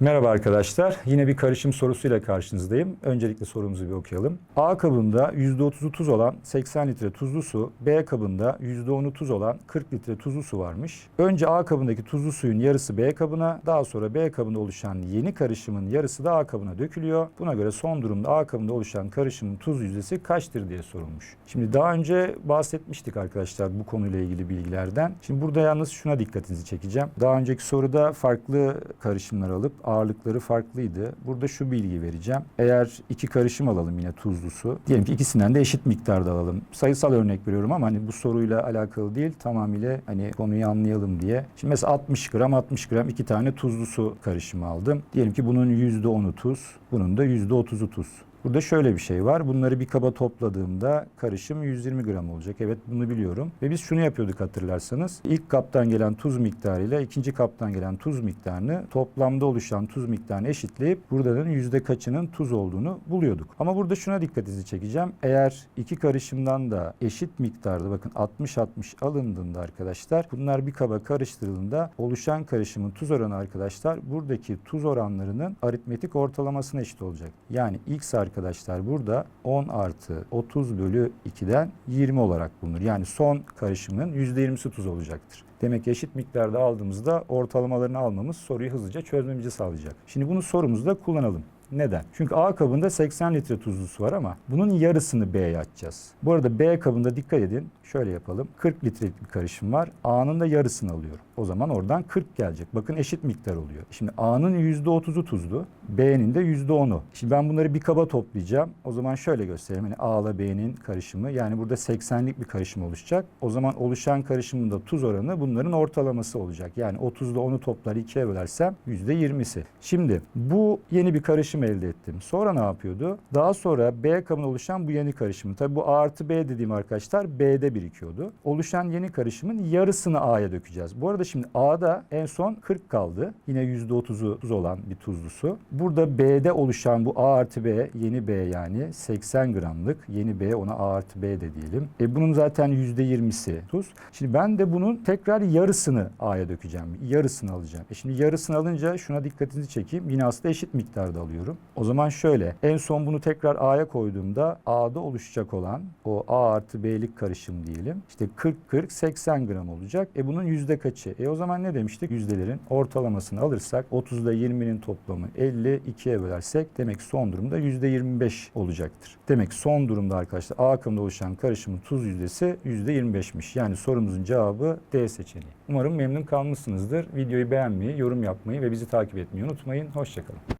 Merhaba arkadaşlar. Yine bir karışım sorusuyla karşınızdayım. Öncelikle sorumuzu bir okuyalım. A kabında %30'u tuz olan 80 litre tuzlu su, B kabında %10'u tuz olan 40 litre tuzlu su varmış. Önce A kabındaki tuzlu suyun yarısı B kabına, daha sonra B kabında oluşan yeni karışımın yarısı da A kabına dökülüyor. Buna göre son durumda A kabında oluşan karışımın tuz yüzdesi kaçtır diye sorulmuş. Şimdi daha önce bahsetmiştik arkadaşlar bu konuyla ilgili bilgilerden. Şimdi burada yalnız şuna dikkatinizi çekeceğim. Daha önceki soruda farklı karışımlar alıp ağırlıkları farklıydı. Burada şu bilgi vereceğim. Eğer iki karışım alalım yine tuzlu su. Diyelim ki ikisinden de eşit miktarda alalım. Sayısal örnek veriyorum ama hani bu soruyla alakalı değil. Tamamıyla hani konuyu anlayalım diye. Şimdi mesela 60 gram 60 gram iki tane tuzlu su karışımı aldım. Diyelim ki bunun %10'u tuz, bunun da %30'u tuz. Burada şöyle bir şey var. Bunları bir kaba topladığımda karışım 120 gram olacak. Evet bunu biliyorum. Ve biz şunu yapıyorduk hatırlarsanız. İlk kaptan gelen tuz miktarıyla ikinci kaptan gelen tuz miktarını toplamda oluşan tuz miktarını eşitleyip buradanın yüzde kaçının tuz olduğunu buluyorduk. Ama burada şuna dikkatinizi çekeceğim. Eğer iki karışımdan da eşit miktarda bakın 60-60 alındığında arkadaşlar bunlar bir kaba karıştırıldığında oluşan karışımın tuz oranı arkadaşlar buradaki tuz oranlarının aritmetik ortalamasına eşit olacak. Yani X arkadaşlar burada 10 artı 30 bölü 2'den 20 olarak bulunur. Yani son karışımın %20'si tuz olacaktır. Demek ki eşit miktarda aldığımızda ortalamalarını almamız soruyu hızlıca çözmemizi sağlayacak. Şimdi bunu sorumuzda kullanalım. Neden? Çünkü A kabında 80 litre tuzlu su var ama bunun yarısını B'ye atacağız. Bu arada B kabında dikkat edin. Şöyle yapalım. 40 litrelik bir karışım var. A'nın da yarısını alıyorum. O zaman oradan 40 gelecek. Bakın eşit miktar oluyor. Şimdi A'nın %30'u tuzlu. B'nin de %10'u. Şimdi ben bunları bir kaba toplayacağım. O zaman şöyle göstereyim. Hani A ile B'nin karışımı. Yani burada 80'lik bir karışım oluşacak. O zaman oluşan karışımın da tuz oranı bunların ortalaması olacak. Yani 30 ile 10'u toplar 2'ye bölersem %20'si. Şimdi bu yeni bir karışım elde ettim. Sonra ne yapıyordu? Daha sonra B kabına oluşan bu yeni karışımı. Tabii bu A artı B dediğim arkadaşlar B'de birikiyordu. Oluşan yeni karışımın yarısını A'ya dökeceğiz. Bu arada şimdi A'da en son 40 kaldı. Yine %30'u tuz olan bir tuzlu su. Burada B'de oluşan bu A artı B, yeni B yani 80 gramlık. Yeni B ona A artı B de diyelim. E bunun zaten %20'si tuz. Şimdi ben de bunun tekrar yarısını A'ya dökeceğim. Yarısını alacağım. E şimdi yarısını alınca şuna dikkatinizi çekeyim. Yine aslında eşit miktarda alıyorum. O zaman şöyle. En son bunu tekrar A'ya koyduğumda A'da oluşacak olan o A artı B'lik karışım diyelim. İşte 40-40-80 gram olacak. E bunun yüzde kaçı? E o zaman ne demiştik? Yüzdelerin ortalamasını alırsak 30'da 20'nin toplamı 50, 2'ye bölersek demek son durumda yüzde 25 olacaktır. Demek son durumda arkadaşlar A akımda oluşan karışımın tuz yüzdesi yüzde 25'miş. Yani sorumuzun cevabı D seçeneği. Umarım memnun kalmışsınızdır. Videoyu beğenmeyi, yorum yapmayı ve bizi takip etmeyi unutmayın. Hoşçakalın.